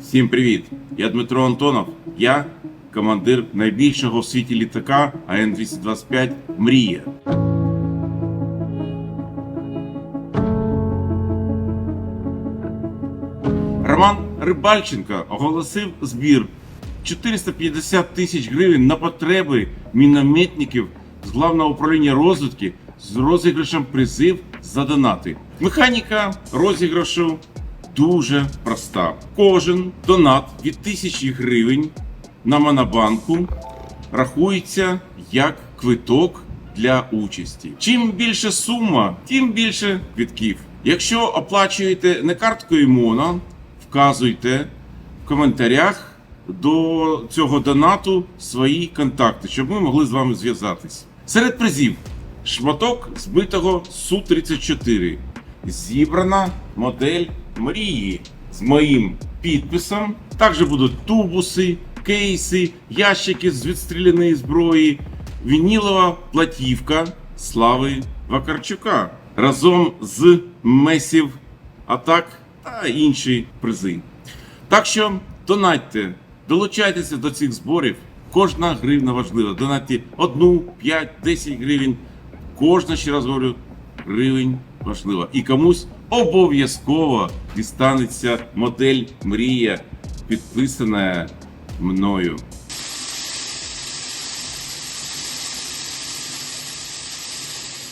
Всім привіт! Я Дмитро Антонов. Я командир найбільшого в світі літака АН-225 Мрія. Роман Рибальченко оголосив збір 450 тисяч гривень на потреби мінометників з главного управління розвідки з розіграшем призив за донати. Механіка розіграшу дуже проста. Кожен донат від тисячі гривень на Монобанку рахується як квиток для участі. Чим більше сума, тим більше квитків. Якщо оплачуєте не карткою МОНО, вказуйте в коментарях до цього донату свої контакти, щоб ми могли з вами зв'язатись. Серед призів шматок збитого Су-34. Зібрана модель мрії з моїм підписом. Також будуть тубуси, кейси, ящики з відстріляної зброї, вінілова платівка Слави Вакарчука разом з месів атак та інші призи. Так що донатьте, долучайтеся до цих зборів. Кожна гривна важлива. Донатьте 1, 5, 10 гривень. Кожна, ще раз говорю, гривень важлива. І комусь обов'язково дістанеться модель Мрія, підписана мною.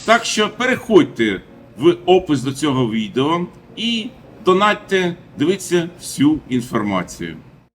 Так що переходьте в опис до цього відео і донатьте, дивіться всю інформацію.